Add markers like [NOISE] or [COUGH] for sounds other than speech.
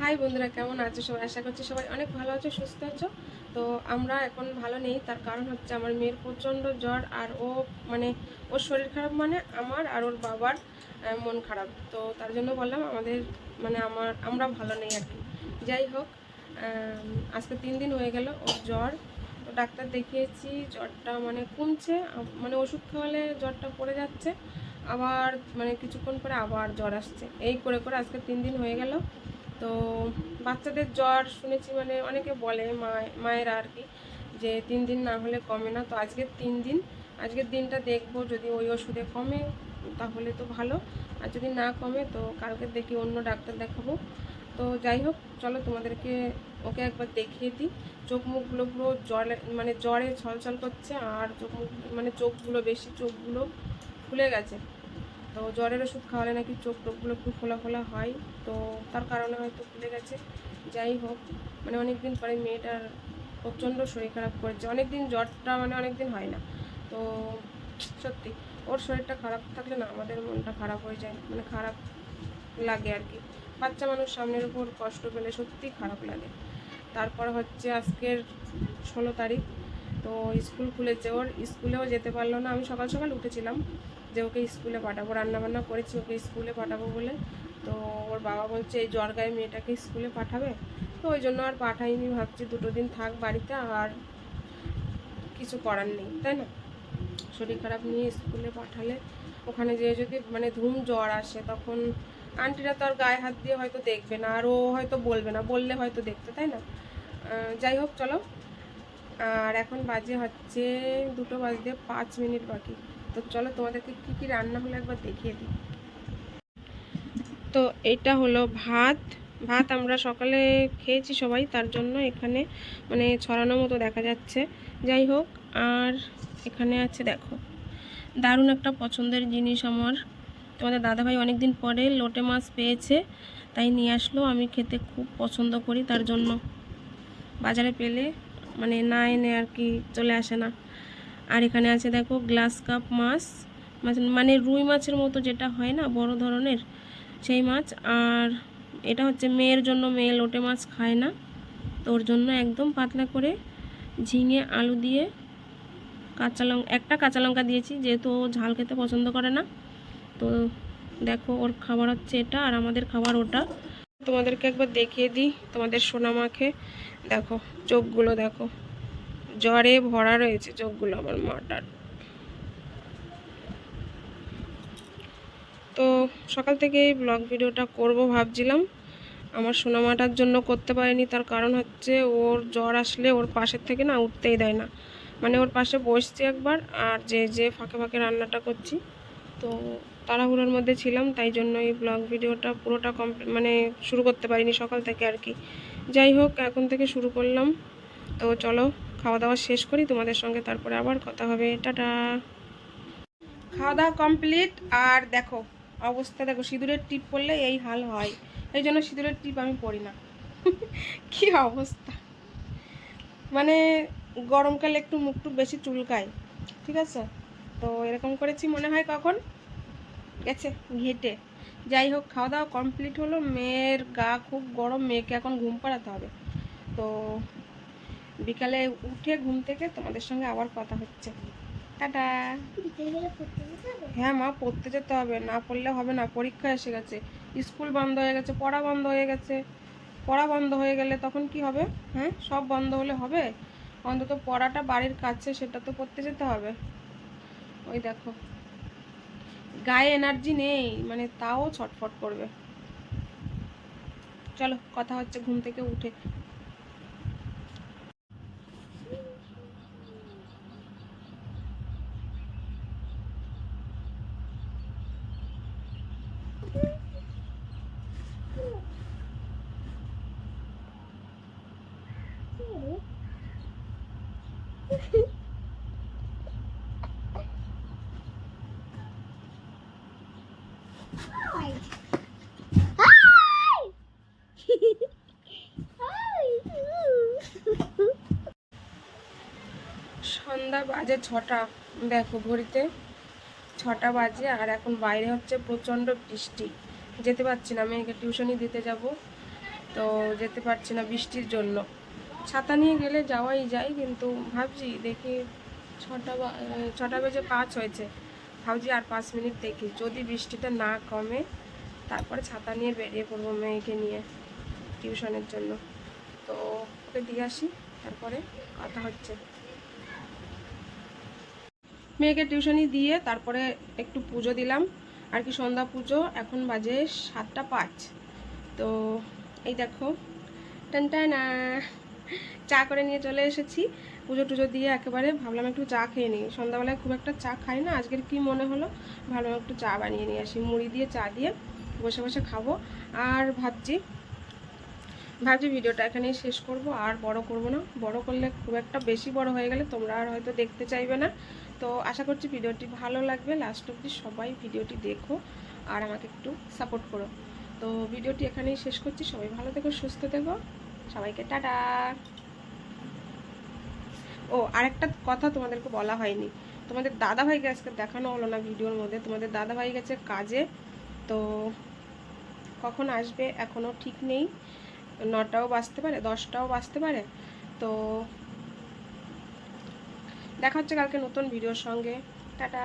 High বন্ধুরা, কেমন আছো? সবাই আশা করছি সবাই অনেক ভালো আছো, সুস্থ আছো। তো আমরা এখন ভালো নেই, তার কারণ হচ্ছে আমার মেয়ের প্রচণ্ড জ্বর আর ও মানে ওর শরীর খারাপ মানে আমার আর ওর বাবার মন খারাপ। তো তার জন্য বললাম আমাদের মানে আমার, আমরা ভালো নেই আর কি। যাই হোক আজকে তিন দিন হয়ে গেল ওর জ্বর। তো ডাক্তার দেখিয়েছি, জ্বরটা মানে কমছে মানে ওষুধ খাওয়ালে জ্বরটা পড়ে যাচ্ছে। আবার মানে কিছুক্ষণ পরে আবার জ্বর আসছে। এই করে করে আজকে তিন দিন হয়ে গেল। তো বাচ্চাদের জ্বর শুনেছি মানে অনেকে বলে মায়, মায়েরা আর কি, যে তিন দিন না হলে কমে না। তো আজকের তিন দিন, আজকের দিনটা দেখব যদি ওই ওষুধে কমে তাহলে তো ভালো। আর যদি না কমে তো কালকে দেখি অন্য ডাক্তার দেখাবো। তো যাই হোক, চলো তোমাদেরকে ওকে একবার দেখিয়ে দিই। চোখ মুখগুলো পুরো জলে মানে জ্বরে ছলছল করছে আর চোখ মুখ মানে চোখগুলো বেশি, চোখগুলো ফুলে গেছে। তো জ্বরের ওষুধ খাওয়ালে নাকি চোখ টোকগুলো একটু ফোলা ফোলা হয়। তো তার কারণে হয়তো ফুলে গেছে। যাই হোক মানে অনেক দিন পরে মেয়েটার প্রচণ্ড শরীর খারাপ করেছে। অনেক দিন জ্বরটা মানে অনেক দিন হয় না। তো সত্যি, ওর শরীরটা খারাপ থাকলে না আমাদের মনটা খারাপ হয়ে যায়। মানে খারাপ লাগে আর কি। বাচ্চা মানুষ সামনের উপর কষ্ট পেলে সত্যি খারাপ লাগে। তারপর হচ্ছে আজকের ষোলো তারিখ। তো স্কুল খুলেছে। ওর স্কুলেও যেতে পারল না। আমি সকাল সকাল উঠেছিলাম যে ওকে স্কুলে পাঠাবো, রান্নাবান্না করেছি, ওকে স্কুলে পাঠাবো বলে। তো ওর বাবা বলছে, এই জ্বর গায়ে মেয়েটাকে স্কুলে পাঠাবে? তো ওই জন্য আর পাঠাইনি। ভাবছি দুটো দিন থাক বাড়িতে, আর কিছু করার নেই, তাই না? শরীর খারাপ নিয়ে স্কুলে পাঠালে ওখানে যেয়ে যদি মানে ধুম জ্বর আসে, তখন আন্টিরা তো আর গায়ে হাত দিয়ে হয়তো দেখবে না, আর ও হয়তো বলবে না, বললে হয়তো দেখতে, তাই না? যাই হোক, চলো। আর এখন বাজে হচ্ছে দুটো বাজতে পাঁচ মিনিট বাকি। তো চলো তোমাদেরকে কী কী রান্না হলো একবার দেখিয়ে দিই। তো এটা হলো ভাত। ভাত আমরা সকালে খেয়েছি সবাই, তার জন্য এখানে মানে ছড়ানো মতো দেখা যাচ্ছে। যাই হোক, আর এখানে আছে দেখো, দারুণ একটা পছন্দের জিনিস আমার। তোমাদের দাদাভাই অনেক দিন পরে লোটে মাছ পেয়েছে, তাই নিয়ে আসলো। আমি খেতে খুব পছন্দ করি তার জন্য। বাজারে পেলে মানে না এনে আর কি চলে আসে না। আর এখানে আছে দেখো গ্লাস কাপ মাছ। মাছ- মানে রুই মাছের মতো যেটা হয় না, বড় ধরনের সেই মাছ। আর এটা হচ্ছে মেয়ের জন্য, মেয়ে লোটে মাছ খায় না। তো ওর জন্য একদম পাতলা করে ঝিঙে, আলু দিয়ে কাঁচা লঙ্কা একটা কাঁচা লঙ্কা দিয়েছি, যেহেতু ও ঝাল খেতে পছন্দ করে না। তো দেখো ওর খাবার হচ্ছে এটা আর আমাদের খাবার ওটা। তোমাদেরকে একবার দেখিয়ে দিই। তোমাদের সোনামাকে। দেখো, চোখগুলো দেখো। জ্বরে ভরা রয়েছে চোখগুলো আমার মাটার। তো সকাল থেকে এই ব্লগ ভিডিওটা করব ভাবছিলাম। আমার সোনামাটার জন্য করতে পারিনি, তার কারণ হচ্ছে ওর জ্বর আসলে ওর পাশের থেকে না উঠতেই দেয় না। মানে ওর পাশে বসছি একবার, আর যে যে ফাঁকে ফাঁকে রান্নাটা করছি, তো তাড়াহুড়োর মধ্যে ছিলাম, তাই জন্য এই ব্লগ ভিডিওটা পুরোটা কমপ্লি মানে শুরু করতে পারিনি সকাল থেকে আর কি। যাই হোক, এখন থেকে শুরু করলাম। তো চলো খাওয়া দাওয়া শেষ করি, তোমাদের সঙ্গে তারপরে আবার কথা হবে। টাটা! খাওয়া দাওয়া কমপ্লিট আর দেখো, অবস্থা দেখো, সিঁদুরের টিপ পরলে এই হাল হয়। এই জন্য সিঁদুরের টিপ আমি পরি না। [LAUGHS] কি অবস্থা? মানে গরমকালে একটু মুখটুক বেশি চুলকায়, ঠিক আছে? তো এরকম করেছি মনে হয় কখন? গেছে ঘেটে। যাই হোক খাওয়া দাওয়া কমপ্লিট হলো। মেয়ের গা খুব গরম মেয়েকে এখন ঘুম পাড়াতে হবে। তো বিকালে উঠে ঘুম থেকে তোমাদের সঙ্গে আবার কথা হচ্ছে। টাটা। হ্যাঁ মা পড়তে যেতে হবে। না পড়লে হবে না পরীক্ষা এসে গেছে। স্কুল বন্ধ হয়ে গেছে পড়া বন্ধ হয়ে গেছে। পড়া বন্ধ হয়ে গেলে তখন কি হবে? হ্যাঁ সব বন্ধ হলে হবে? অন্তত পড়াটা বাড়ির কাছে সেটা তো পড়তে যেতে হবে। ওই দেখো। গায়ে এনার্জি নেই মানে তাও ছটফট করবে। চলো কথা হচ্ছে ঘুম থেকে উঠে। সন্ধ্যা বাজে ছটা। দেখো ঘড়িতে ছটা বাজে আর এখন বাইরে হচ্ছে প্রচণ্ড বৃষ্টি। যেতে পারছি না, মেয়েকে টিউশনি দিতে যাব। তো যেতে পারছি না বৃষ্টির জন্য। ছাতা নিয়ে গেলে যাওয়াই যায়, কিন্তু ভাবছি দেখি ছটা ছটা বেজে পাঁচ হয়েছে। ভাবছি আর পাঁচ মিনিট দেখি। যদি বৃষ্টিটা না কমে, তারপরে ছাতা নিয়ে বেরিয়ে পড়ব মেয়েকে নিয়ে টিউশনের জন্য। তো ওকে দিয়ে আসি, তারপরে কথা হচ্ছে। মেয়েকে টিউশনি দিয়ে তারপরে একটু পুজো দিলাম। আর কি সন্ধ্যা পুজো, এখন বাজে সাতটা পাঁচ। তো এই দেখো। টানটানা। চা করে নিয়ে চলে এসেছি। পুজো টুজো দিয়ে একেবারে ভাবলাম একটু চা খেয়ে নিই। সন্ধ্যাবেলায় খুব একটা চা খাই না। আজকের কি মনে হলো? ভাবলাম একটু চা বানিয়ে নিয়ে আসি। মুড়ি দিয়ে চা দিয়ে বসে বসে খাব। আর ভাবছি ভাবছি ভিডিওটা এখানেই শেষ করব, আর বড় করব না। বড় করলে খুব একটা বেশি বড় হয়ে গেলে তোমরা আর হয়তো দেখতে চাইবে না। তো আশা করছি ভিডিওটি ভালো লাগবে। লাস্ট অবধি সবাই ভিডিওটি দেখো আর আমাকে একটু সাপোর্ট করো। তো ভিডিওটি এখানেই শেষ করছি। সবাই ভালো থেকো, সুস্থ থেকো। সবাইকে টাটা। ও, আরেকটা কথা তোমাদেরকে বলা হয়নি। তোমাদের দাদা ভাইকে আজকে দেখানো হলো না ভিডিওর মধ্যে। তোমাদের দাদা ভাই গেছে কাজে। তো কখন আসবে এখনও ঠিক নেই। নটাও বাজতে পারে দশটাও বাজতে পারে। তো দেখা হচ্ছে কালকে নতুন ভিডিওর সঙ্গে। টাটা।